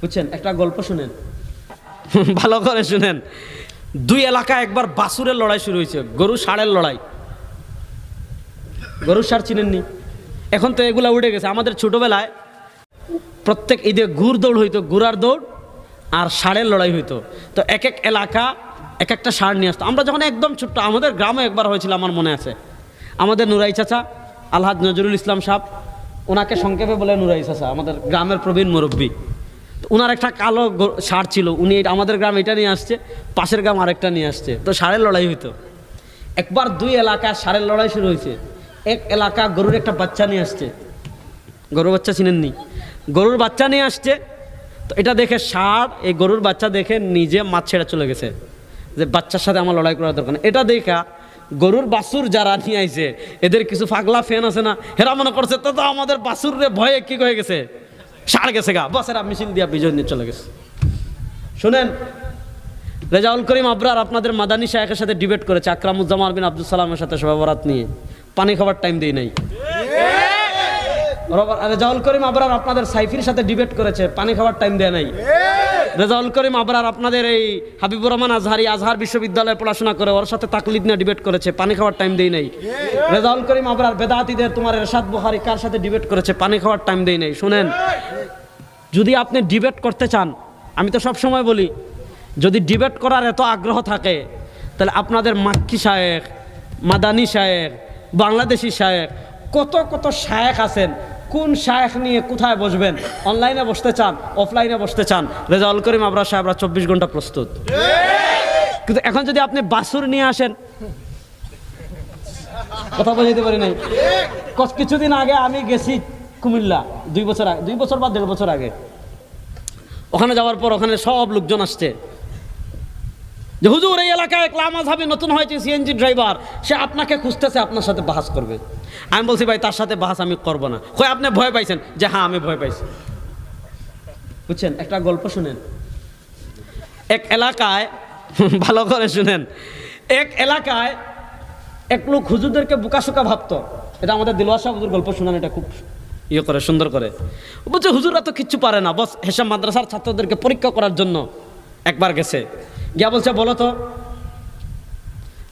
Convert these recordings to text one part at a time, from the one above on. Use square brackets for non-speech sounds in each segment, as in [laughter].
বুঝছেন? একটা গল্প শুনেন। [laughs] ভালো করে শুনেন। দুই এলাকা একবার বাসুরের লড়াই শুরু হয়েছে, গরু ষাঁড়ের লড়াই। গরু ষাঁড় চিনেননি? এখন তো এগুলা উঠে গেছে। আমাদের ছোটবেলায় প্রত্যেক ঈদে ঘুর দৌড় হইতো ঘুরার দৌড় আর ষাঁড়ের লড়াই হইতো। তো এক এক এলাকা এক একটা ষাঁড় নিয়ে আসতো। আমরা যখন একদম ছোট্ট, আমাদের গ্রামে একবার হয়েছিল আমার মনে আছে। আমাদের নুরাই চাচা, আলহাজ নজরুল ইসলাম সাহ ওনাকে সংক্ষেপে বলে নুরাই চাচা, আমাদের গ্রামের প্রবীণ মুরব্বী। ওনার একটা কালো ষাঁড় ছিল, উনি আমাদের গ্রাম এটা নিয়ে আসছে, পাশের গ্রাম আরেকটা নিয়ে আসছে। তো ষাঁড়ের লড়াই হইতো। একবার দুই এলাকা ষাঁড়ের লড়াই শুরু হয়েছে। এক এলাকা গরুর একটা বাচ্চা নিয়ে আসছে। গরুর বাচ্চা চিনেননি? গরুর বাচ্চা নিয়ে আসছে। তো এটা দেখে ষাঁড় এই গরুর বাচ্চা দেখে নিজে মাছ ছেড়ে চলে গেছে। যে বাচ্চার সাথে আমার লড়াই করার দরকার। এটা দেখা গরুর বাসুর যারা নিয়ে আইছে, এদের কিছু ফাগলা ফ্যান আছে না? হেরা মনে করছে তো আমাদের বাসুর রে ভয়ে কি হয়ে গেছে? ষাঁড় গেছে গা। বস মেশিন দিয়া বিজয় নিয়ে চলে গেছে। শুনেন রেজাউল করিম আবরার আপনাদের মাদানী শাহের সাথে ডিবেট করেছে আকরামুজ্জামান বিন আব্দুল সালামের সাথে সবাই নিয়ে। পানি খাবার টাইম দেই নাই। রেজাউল করিম আবরার আপনাদের সাইফির সাথে ডিবেট করেছে পানি খাবার টাইম দেয় নাই। রেজাউল করিম আবরার আপনাদের এই হাবিবুর রহমান আজহারি আজহার বিশ্ববিদ্যালয়ে পড়াশোনা করে ওর সাথে তাকলিদ নিয়ে ডিবেট করেছে পানি খাওয়ার টাইম দেই নাই। রেজাউল করিম আবরার বেদাতিদের তোমার এরশাদ বুহারি কার সাথে ডিবেট করেছে পানি খাওয়ার টাইম দেই নাই। শুনেন যদি আপনি ডিবেট করতে চান আমি তো সব সময় বলি যদি ডিবেট করার এত আগ্রহ থাকে তাহলে আপনাদের মাক্কি শায়েক মাদানী শায়েক বাংলাদেশি শায়েক কত কত শায়েক আছেন কোন শায়েক নিয়ে কোথায় বসবেন? অনলাইনে বসতে চান অফলাইনে বসতে চান? রেজাউল করিম আবরা সাহেবরা চব্বিশ ঘণ্টা প্রস্তুত। কিন্তু এখন যদি আপনি বাসুর নিয়ে আসেন, কথা বোঝাইতে পারি নাই। কিছুদিন আগে আমি গেছি কুমিল্লা, দুই বছর আগে, দুই বছর বা দেড় বছর আগে। ওখানে যাওয়ার পর ওখানে সব লোকজন আসছে। যে, হুজুর, এই এলাকায় এক লামাজ হবে নতুন হয়েছে সিএনজি ড্রাইভার সে আপনাকে খুঁজতেছে, আপনার সাথে বাহাস করবে। আমি বলছি, ভাই, তার সাথে বাহাস আমি করব না। কই, আপনি ভয় পাইছেন? যে হ্যাঁ আমি ভয় পাইছি। বুঝছেন? একটা গল্প শুনেন। এক এলাকায়, [laughs] ভালো করে শুনেন। এক এলাকায় এক লোক হুজুরদেরকে বোকাশোকা ভাবতো। এটা আমাদের দিলওয়ার সাহেব হুজুর গল্প শুনান, এটা খুব ইয়ে করে, সুন্দর করে। বলছে, হুজুররা তো কিচ্ছু পারে না, বস হেসাম মাদ্রাসার ছাত্রদেরকে পরীক্ষা করার জন্য একবার গেছে। গিয়া বলছে, বলো তো,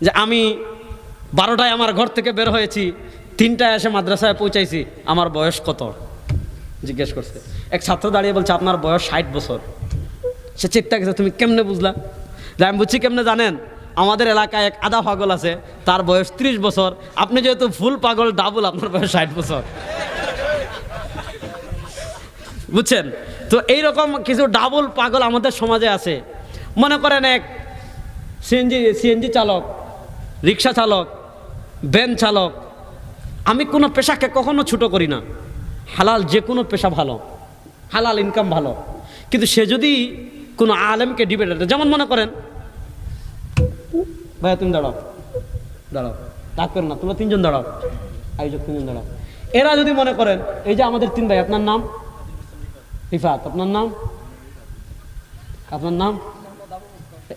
যে আমি বারোটায় আমার ঘর থেকে বের হয়েছি, তিনটায় এসে মাদ্রাসায় পৌঁছাইছি, আমার বয়স কত? জিজ্ঞেস করছে। এক ছাত্র দাঁড়িয়ে বলছে, আপনার বয়স ষাট বছর। সে চিন্তা গেছে তুমি কেমনে বুঝলা? যে, আমি বুঝছি কেমনে জানেন, আমাদের এলাকায় এক আধা পাগল আছে, তার বয়স ত্রিশ বছর। আপনি যেহেতু ফুল পাগল ডাবল আপনার বয়স ষাট বছর। বুঝছেন? তো এইরকম কিছু ডাবল পাগল আমাদের সমাজে আছে। মনে করেন এক সিএনজি সিএনজি চালক, রিক্সা চালক, ভ্যান চালক, আমি কোনো পেশাকে কখনো ছোটো করি না। হালাল যে কোনো পেশা ভালো, হালাল ইনকাম ভালো। কিন্তু সে যদি কোনো আলেমকে ডিবেট যেমন মনে করেন, ভাইয়া তুমি দাঁড়াও দাঁড়াও ডাক করো না, তোমরা তিনজন দাঁড়াও, আয়োজক তিনজন দাঁড়াও। এরা যদি মনে করেন, এই যে আমাদের তিন ভাই, আপনার নাম? রিফাত, আপনার নাম? আপনার নাম?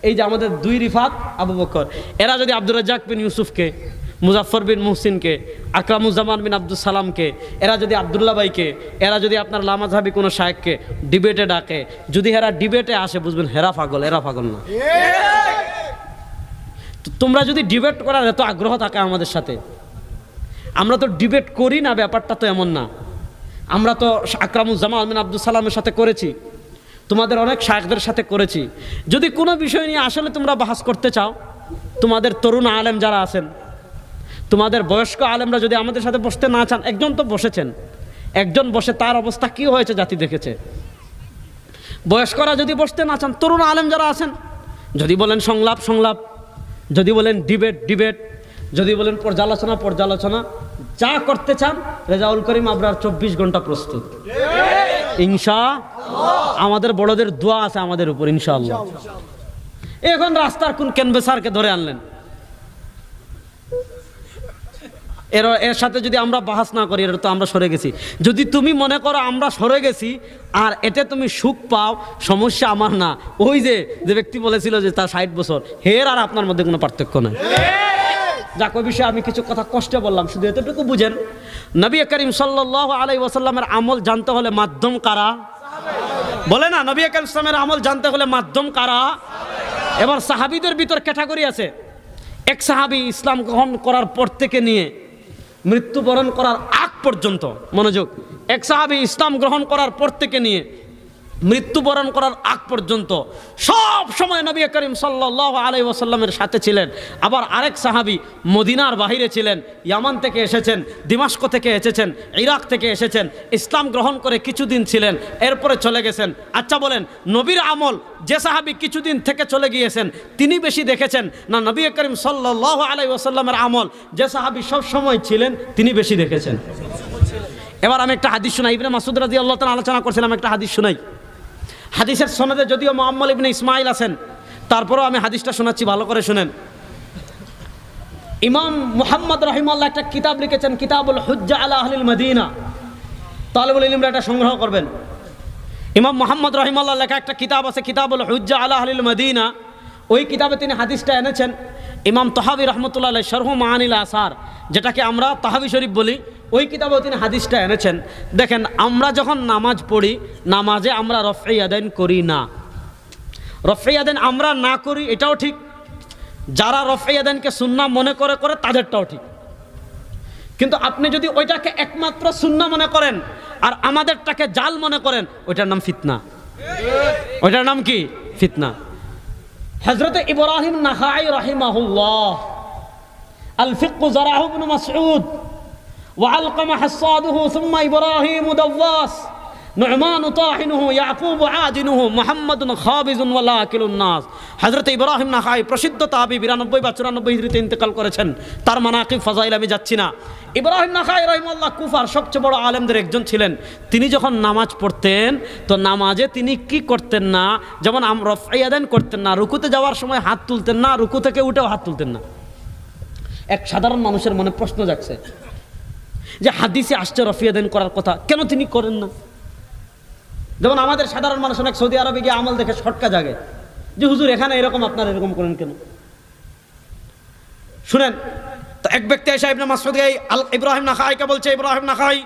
এই যে আমাদের দুই রিফাত, আবু বকর। এরা যদি আব্দুর রাজ্জাক বিন ইউসুফকে মুজাফর বিন মুহসিনকে, আকরামুজ্জামান বিন আব্দুল সালামকে, এরা যদি আবদুল্লাহ ভাইকে, এরা যদি আপনার লামাজহাবি কোনো শায়েককে ডিবেটে ডাকে, যদি এরা ডিবেটে আসে, বুঝবেন হেরা ফাগল এরা ফাগল না। তোমরা যদি ডিবেট করার এত আগ্রহ থাকে আমাদের সাথে, আমরা তো ডিবেট করি না, ব্যাপারটা তো এমন না। আমরা তো আকরামুজ্জামান আলমিন আব্দুল সালামের সাথে করেছি। তোমাদের অনেক শায়কদের সাথে করেছি। যদি কোনো বিষয় নিয়ে আসলে তোমরা বাহাস করতে চাও, তোমাদের তরুণ আলেম যারা আছেন, তোমাদের বয়স্ক আলেমরা যদি আমাদের সাথে বসতে না চান, একজন তো বসেছেন। একজন বসে তার অবস্থা কী হয়েছে জাতি দেখেছে। বয়স্করা যদি বসতে না চান, তরুণ আলেম যারা আছেন, যদি বলেন সংলাপ সংলাপ, যদি বলেন ডিবেট ডিবেট, যদি বলেন পর্যালোচনা পর্যালোচনা, যা করতে চান, রেজাউল করিম আবরার চব্বিশ ঘণ্টা প্রস্তুত। ইনশা আমাদের বড়দের দোয়া আছে আমাদের উপর ইনশাআল্লাহ। এখন রাস্তার কোন ক্যানভেসারকে ধরে আনলেন? এর এর সাথে যদি আমরা বাহাস না করি এটা তো আমরা সরে গেছি। যদি তুমি মনে করো আমরা সরে গেছি আর এতে তুমি সুখ পাও সমস্যা আমার না। ওই যে যে ব্যক্তি বলেছিল যে তার ষাট বছর হের আর আপনার মধ্যে কোনো পার্থক্য নাই। যাক ওই বিষয়ে আমি কিছু কথা কষ্টে বললাম শুধু এতটুকু বুঝেন। নবী করিম সাল্লাহ আলাই ওয়াসাল্লামের আমল জানতে হলে মাধ্যম কারা? বলে না, নবী আকাল ইসলামের আমল জানতে হলে মাধ্যম কারা? এবার সাহাবিদের ভিতর ক্যাটাগরি আছে। এক সাহাবি ইসলাম গ্রহণ করার পর থেকে নিয়ে মৃত্যুবরণ করার আগ পর্যন্ত, মনোযোগ, এক সাহাবি ইসলাম গ্রহণ করার পর থেকে নিয়ে মৃত্যুবরণ করার আগ পর্যন্ত সব সময় নবী করিম সাল্লাহ আলাই ওসাল্লামের সাথে ছিলেন। আবার আরেক সাহাবি মদিনার বাহিরে ছিলেন, ইয়ামান থেকে এসেছেন, দিমাস্ক থেকে এসেছেন, ইরাক থেকে এসেছেন, ইসলাম গ্রহণ করে কিছুদিন ছিলেন, এরপরে চলে গেছেন। আচ্ছা বলেন, নবীর আমল যে সাহাবি কিছুদিন থেকে চলে গিয়েছেন, তিনি বেশি দেখেছেন না নবী করিম সাল্লাহ আলাই ওসাল্লামের আমল যে সাহাবি সব সময় ছিলেন, তিনি বেশি দেখেছেন? এবার আমি একটা হাদিস শোনাই। ইবনে মাসুদ রাজি আল্লাহ আলোচনা করছিলাম, একটা হাদিস শোনাই। হাদিসের সনদে যদিও মোহাম্মদ ইবনে ইসমাইল আছেন, তারপরেও আমি হাদিসটা শোনাচ্ছি, ভালো করে শুনেন। ইমাম মুহাম্মদ রহিমাল্লাহ একটা কিতাব লিখেছেন, কিতাবুল হুজ্জা আলা আহলিল মদিনা। তালেবুল ইলিমরা এটা সংগ্রহ করবেন। ইমাম মোহাম্মদ রহিমাল্লাহ লেখা একটা কিতাব আছে, কিতাবুল হুজ্জা আলা আহলিল মদিনা। ওই কিতাবে তিনি হাদিসটা এনেছেন। ইমাম তহাবি রহমতুল্লাহ শরহ মাহানিল আসার, যেটাকে আমরা তাহাবি শরীফ বলি। ওই কিতাবেও তিনি হাদিসটা এনেছেন। দেখেন, আমরা যখন নামাজ পড়ি, নামাজে আমরা রফে আদান করি না। রফে আদান আমরা না করি, এটাও ঠিক। যারা রফে আদানকে সুন্না মনে করে করে তাদেরটাও ঠিক। কিন্তু আপনি যদি ওইটাকে একমাত্র সুন্না মনে করেন, আর আমাদেরটাকে জাল মনে করেন, ওইটার নাম ফিতনা। ওইটার নাম কি? ফিতনা। হজরত ইব্রাহিম নাহাই রাহিমাহুল্লাহ, আল ফিকু জারাহু ইবনে মাসউদ وعلقم حصاده ثم إبراهيم دواس نعمان طاحنه يعقوب عاجنه محمد خابز ولاكل الناس হজরত ইব্রাহিম নাহাই প্রসিদ্ধ তাবি বিরানব্বই বা চুরানব্বই হিজড়িতে ইন্তেকাল করেছেন তার মানাকিব ফাজাইল আমি যাচ্ছি না ইব্রাহিম নাখাই রহিমাল্লাহ কুফার সবচেয়ে বড় আলেমদের একজন ছিলেন তিনি যখন নামাজ পড়তেন তো নামাজে তিনি কি করতেন না যেমন রফাইয়াদান করতেন না রুকুতে যাওয়ার সময় হাত তুলতেন না রুকু থেকে উঠেও হাত তুলতেন না এক সাধারণ মানুষের মনে প্রশ্ন যাচ্ছে যে হাদিসে আসছে রফিয়াদান করার কথা কেন তিনি করেন না যেমন আমাদের সাধারণ মানুষ অনেক সৌদি আরবে গিয়ে আমল দেখে শটকা জাগে যে হুজুর এখানে এরকম আপনার এরকম করেন কেন শুনেন তো এক ব্যক্তি এসে ইবনে মাসউদ এই আল ইব্রাহিম নাখাইকে বলছে ইব্রাহিম নাখাই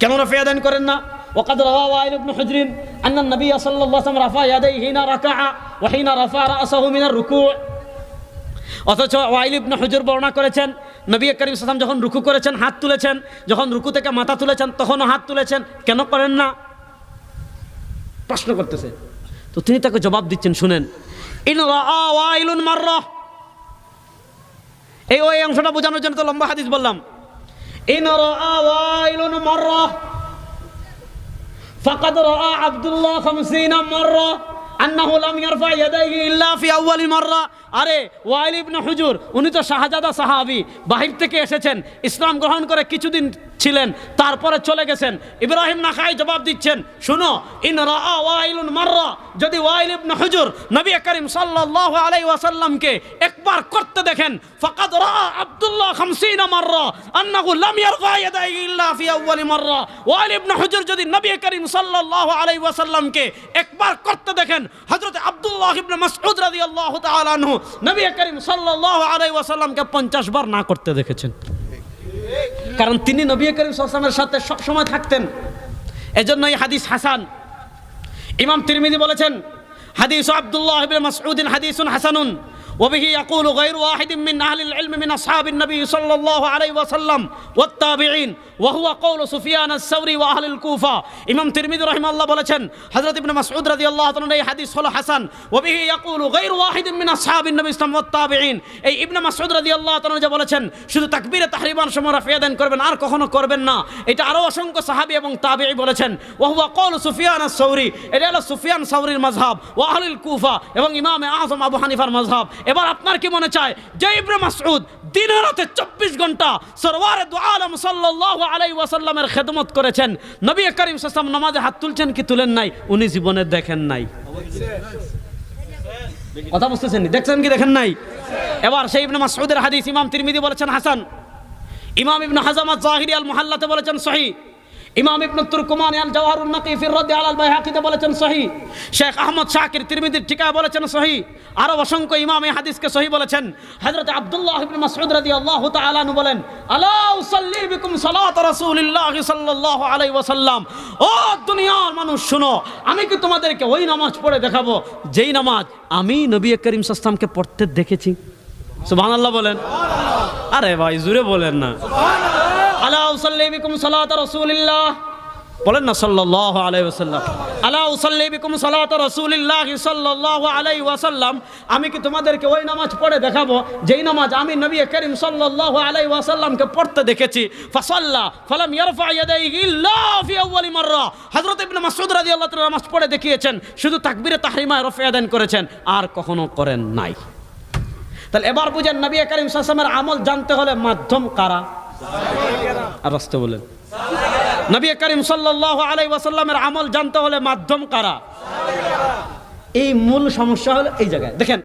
কেন রফিয়া দান করেন না وقد روى وائل بن حجر أن النبي صلى الله عليه وسلم رفع يديه حين ركع وحين رفع رأسه من الركوع অথচ ওয়াইল ইবনে হুজুর বর্ণনা করেছেন, নবী করিম সাল্লাম যখন রুকু করেছেন, হাত তুলেছেন, যখন রুকু থেকে মাথা তুলেছেন, তখনও হাত তুলেছেন, কেন করেন না? প্রশ্ন করতেছে। তো তিনি তাকে জবাব দিচ্ছেন, শুনেন মাররা। এই ওই অংশটা বোঝানোর জন্য তো লম্বা হাদিস বললাম। ইন রাআ ওয়াইলুন মাররা। ফাকাদ আব্দুল্লাহ 50 মাররা। আন্নাহু লাম ইয়ারফা ইয়াদাইহি ইল্লা ফি আউয়ালি মাররা। আরে, ওয়াইল ইবনে হুজুর, উনি তো শাহজাদা সাহাবী। বাহির থেকে এসেছেন। ইসলাম গ্রহণ করে কিছুদিন ছিলেন, তারপরে চলে গেছেন। ইব্রাহিম নাখাই জবাব দিচ্ছেন, শুনো, ইন রাআ ওয়াইলুন মাররা। যদি ওয়াইল ইবনে হুজুর নবী করিম সাল্লাল্লাহু আলাইহি ওয়াসাল্লামকে একবার করতে দেখেন, ফাকাদ রাআ আব্দুল্লাহ 50 মাররা, আন্নাহু লাম ইয়ারফা ইয়াদাইহি ইল্লা ফি আউয়ালি মাররা। ওয়াইল ইবনে হুজুর যদি নবী করিম সাল্লাল্লাহু আলাইহি ওয়াসাল্লামকে একবার করতে দেখেন, হযরত আব্দুল্লাহ ইবনে মাসউদ রাদিয়াল্লাহু তাআলা আনহু নবী করিম সাল্লাল্লাহু আলাইহি ওয়াসাল্লামকে 50 বার না করতে দেখেছেন। কারণ তিনি নবী করিম সালামের সাথে সবসময় থাকতেন। এজন্য এই হাদিস হাসান। ইমাম তিরমিদি বলেছেন, হাদিস আবদুল্লাহ মাসউদ্দিন হাদিসুন হাসানুন। وبه يقول غير واحد من أهل العلم من أصحاب النبي صلى الله عليه وسلم والتابعين وهو قول سفيان الثوري وأهل الكوفة إمام ترمذي رحمه الله বলেছেন হযরত ইবনে মাসউদ রাদিয়াল্লাহু তাআলা এই হাদিস হলো হাসান وبه يقول غير واحد من أصحاب النبي صلى الله عليه وسلم والتابعين এই ইবনে মাসউদ রাদিয়াল্লাহু তাআলা যে বলেছেন শুধু তাকবীরে তাহরিমান সময় রাফিয়া দান করবেন আর কখনো করবেন না এটা আরো অসংখ্য সাহাবী এবং তাবিঈ বলেছেন وهو قول سفيان الثوري এটা হলো সুফিয়ান সাউরির মাযহাব ওয়া আহলুল কুফা এবং ইমামে আযম আবু হানিফার মাযহাব এবার আপনার কি মনে চায়? যে ইবনে মাসউদ দিনে রাতে চব্বিশ ঘণ্টা সরওয়ারে দু আলম সাল্লাল্লাহু আলাইহি ওয়াসাল্লামের খেদমত করেছেন। নবী করিম সাল্লাম নামাজে হাত তুলছেন কি তুলেন নাই? উনি জীবনে দেখেন নাই। কথা বুঝতেছেন? দেখছেন কি দেখেন নাই? এবার সেই ইবনে মাসউদের হাদিস ইমাম তিরমিদি বলেছেন হাসান। ইমাম ইবনে হাজামাত জাহিরি আল মুহাল্লাতে বলেছেন সহি। ইমাম ইবনে তুরকুমান আল জাওহারুন নাকি ফির রাদ আল বাইহাকিতে বলেছেন সহি শেখ আহমদ শাকির তিরমিজির ঠিকায় বলেছেন সহি আরও অসংখ্য ইমাম এই হাদিসকে সহি বলেছেন। হযরত আব্দুল্লাহ ইবনে মাসউদ রাদিয়াল্লাহু তাআলা আনহু বলেন, আলা উসাল্লি বিকুম সালাত রাসূলিল্লাহ সাল্লাল্লাহু আলাইহি ওয়াসাল্লাম। ও দুনিয়ার মানুষ, শুনো, আমি কি তোমাদেরকে ওই নামাজ পড়ে দেখাবো, যেই নামাজ আমি নবী করিম সাল্লামকে পড়তে দেখেছি? সুবহানাল্লাহ বলেন। আরে ভাই জুড়ে বলেন না। আলা উসাল্লি বিকুম সালাত রাসূলিল্লাহ। বলেন না, সাল্লাল্লাহু আলাইহি ওয়াসাল্লাম। আলা উসাল্লি বিকুম সালাত রাসূলিল্লাহ সাল্লাল্লাহু আলাইহি ওয়াসাল্লাম। আমি কি তোমাদেরকে ওই নামাজ পড়ে দেখাবো? যেই নামাজ আমি নবী করিম সাল্লাল্লাহু আলাইহি ওয়াসাল্লামকে পড়তে দেখেছি। ফাসাল্লা ফালাম ইয়ারফা ইয়াদাইহি ইল্লা ফি আউয়ালি মাররা। হযরত ইবনে মাসউদ রাদিয়াল্লাহু তাআলা নামাজ পড়ে দেখিয়েছেন, শুধু তাকবীরে তাহরিমায় রফা দেন করেছেন, আর কখনো করেন নাই। তাহলে এবার বুঝেন, নবী করিম সাল্লামের আমল জানতে হলে মাধ্যম কারা? আর রাস্তে বলেন। নবী করিম সাল্লাল্লাহু আলাই আমল জানতে হলে মাধ্যম কারা? এই মূল সমস্যা হলো এই জায়গায়। দেখেন